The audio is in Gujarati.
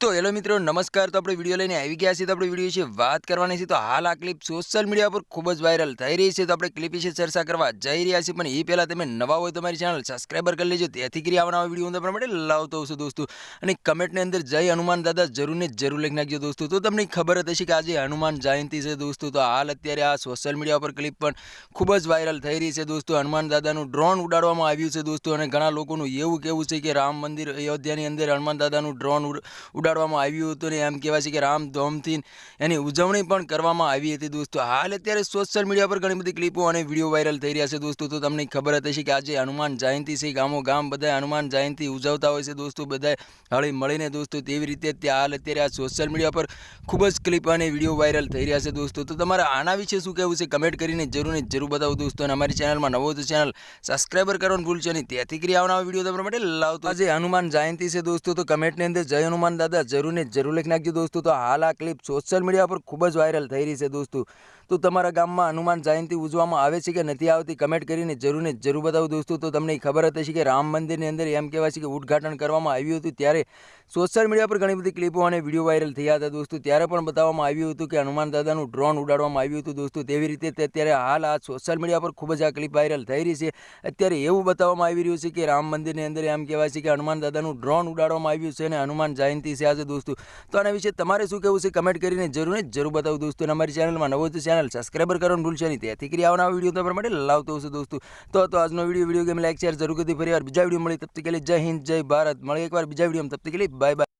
તો હેલો મિત્રો, નમસ્કાર. તો આપણે વીડિયો લઈને આવી ગયા છીએ. તો આપણે વીડિયો વિશે વાત કરવાની છે. તો હાલ આ ક્લિપ સોશિયલ મીડિયા પર ખૂબ જ વાયરલ થઈ રહી છે. તો આપણે ક્લિપ વિશે ચર્ચા કરવા જઈ રહ્યા છીએ. પણ એ પહેલાં તમે નવા હોય તમારી ચેનલ સબસ્ક્રાઈબર કરી લેજો. તેથી કરી આવવાના વીડિયો તમારા માટે લાવતો હશો દોસ્તો. અને કમેન્ટની અંદર જય હનુમાન દાદા જરૂર ને જરૂર લખી નાખજો દોસ્તો. તો તમને ખબર જ હશે કે આજે હનુમાન જયંતિ છે દોસ્તો. તો હાલ અત્યારે આ સોશિયલ મીડિયા પર ક્લિપ પણ ખૂબ જ વાયરલ થઈ રહી છે દોસ્તો. હનુમાન દાદાનું ડ્રોન ઉડાડવામાં આવ્યું છે દોસ્તો. અને ઘણા લોકોનું એવું કહેવું છે કે રામ મંદિર અયોધ્યાની અંદર હનુમાન દાદાનું ડ્રોન ઉડાડવામાં આવ્યું હતું ને એમ કહેવાય છે કે રામધોમથી એની ઉજવણી પણ કરવામાં આવી હતી દોસ્તો. હાલ અત્યારે સોશિયલ મીડિયા પર ઘણી બધી ક્લિપો અને વીડિયો વાયરલ થઈ રહ્યા છે દોસ્તો. તો તમને ખબર હતી કે આજે હનુમાન જયંતિ છે. ગામો ગામ બધા હનુમાન જયંતિ ઉજવતા હોય છે દોસ્તો. બધા હળી મળીને દોસ્તો તેવી રીતે હાલ અત્યારે આ સોશિયલ મીડિયા પર ખૂબ જ ક્લિપ અને વીડિયો વાયરલ થઈ રહ્યા છે દોસ્તો. તો તમારે આના વિશે શું કહેવું છે કમેન્ટ કરીને જરૂર ને જરૂર બતાવો દોસ્તો. અને અમારી ચેનલમાં નવો તો ચેનલ સબસ્ક્રાઈબર કરવાનું ભૂલશો નહીં. ત્યાંથી કરી આવનાર વીડિયો તમારા માટે લાવતો આજે હનુમાન જયંતિ છે દોસ્તો. તો કમેન્ટની અંદર જય હનુમાન દાદા જરૂર ને જરૂર લખી નાખજો દોસ્તો. તો હાલ આ ક્લિપ સોશિયલ મીડિયા પર ખૂબ જ વાયરલ થઈ રહી છે દોસ્તો. તો તમારા ગામમાં હનુમાન જયંતિ ઉજવવામાં આવે છે કે નથી આવતી કમેન્ટ કરીને જરૂર ને જરૂર બતાવો દોસ્તો. તો તમને ખબર હતી કે રામ મંદિરની અંદર એમ કહેવાય છે કે ઉદ્ઘાટન કરવામાં આવ્યું હતું ત્યારે સોશિયલ મીડિયા પર ઘણી બધી ક્લિપો અને વીડિયો વાયરલ થયા હતા દોસ્તો. ત્યારે પણ બતાવવામાં આવ્યું હતું કે હનુમાન દાદાનું ડ્રોન ઉડાડવામાં આવ્યું હતું દોસ્તો. તેવી રીતે અત્યારે હાલ આ સોશિયલ મીડિયા પર ખૂબ જ આ ક્લિપ વાયરલ થઈ રહી છે. અત્યારે એવું બતાવવામાં આવી રહ્યું છે કે રામ મંદિરની અંદર એમ કહેવાય છે કે હનુમાન દાદાનું ડ્રોન ઉડાડવામાં આવ્યું છે અને હનુમાન જયંતિ છે. જશે દોસ્તો. તો આના વિશે તમારે શું કહેવું છે કમેન્ટ કરીને જરૂર ને જરૂર બતાવું દોસ્તો. અમારી ચેનલમાં નવો તો ચેનલ સબસ્ક્રાઈબર કરવાનું ભૂલશે નહીં. ત્યાંથી કરી આવના વીડિયો તમારા માટે લાવતો હશે દોસ્તો. તો તો આજનો video video game like share જરૂર કરતી ફરી વાર. બીજા વીડિયો મળી તબ તક જય હિન્દ, જય ભારત. મળી એકવાર બીજા વીડિયો તબ તક બાય બાય